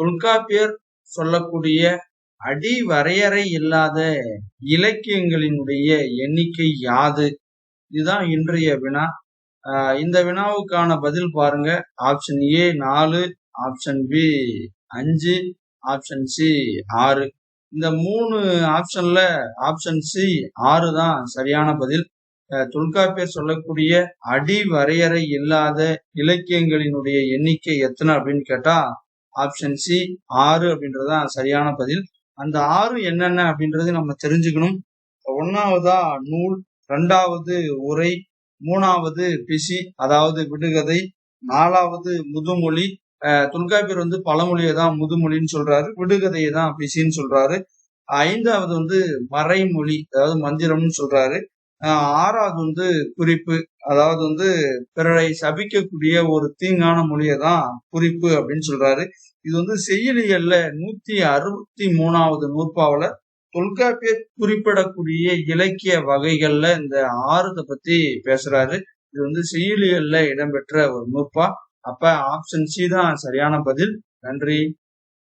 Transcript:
தொல்காப்பியர் சொல்லக்கூடிய அடி வரையறை இல்லாத இலக்கியங்களினுடைய எண்ணிக்கை யாது? இதுதான் இன்றைய வினா. ஆஹ் இந்த வினாவுக்கான பதில் பாருங்க. ஆப்ஷன் ஏ நாலு ஆப்ஷன் பி அஞ்சு ஆப்ஷன் சி ஆறு. இந்த மூணு ஆப்ஷன்ல ஆப்ஷன் சி ஆறு தான் சரியான பதில். தொல்காப்பியர் சொல்லக்கூடிய அடி வரையறை இல்லாத இலக்கியங்களினுடைய எண்ணிக்கை எத்தனை அப்படின்னு கேட்டா ஆப்ஷன் சி ஆறு அப்படின்றதுதான் சரியான பதில். அந்த ஆறு என்னென்ன அப்படின்றது நம்ம தெரிஞ்சுக்கணும். ஒன்னாவதா நூல் ரெண்டாவது உரை மூணாவது பிசி அதாவது விடுகதை நாலாவது முதுமொழி. அஹ் தொல்காப்பியர் வந்து பழமொழியை தான் முதுமொழின்னு சொல்றாரு விடுகதையை தான் பிசின்னு சொல்றாரு. ஐந்தாவது வந்து மறைமொழி அதாவது மந்திரம்னு சொல்றாரு. ஆறாவது வந்து குறிப்பு அதாவது வந்து பிறரை சபிக்கக்கூடிய ஒரு தீங்கான மொழியை தான் குறிப்பு அப்படின்னு சொல்றாரு. இது வந்து செய்யலியல்ல நூத்தி அறுபத்தி மூணாவது நூற்பாவில தொல்காப்பியர் குறிப்பிடக்கூடிய இலக்கிய வகைகள்ல இந்த ஆறுதை பத்தி பேசுறாரு. இது வந்து செய்யுளியல்ல இடம்பெற்ற ஒரு நூற்பா. அப்ப ஆப்ஷன் சி தான் சரியான பதில். நன்றி.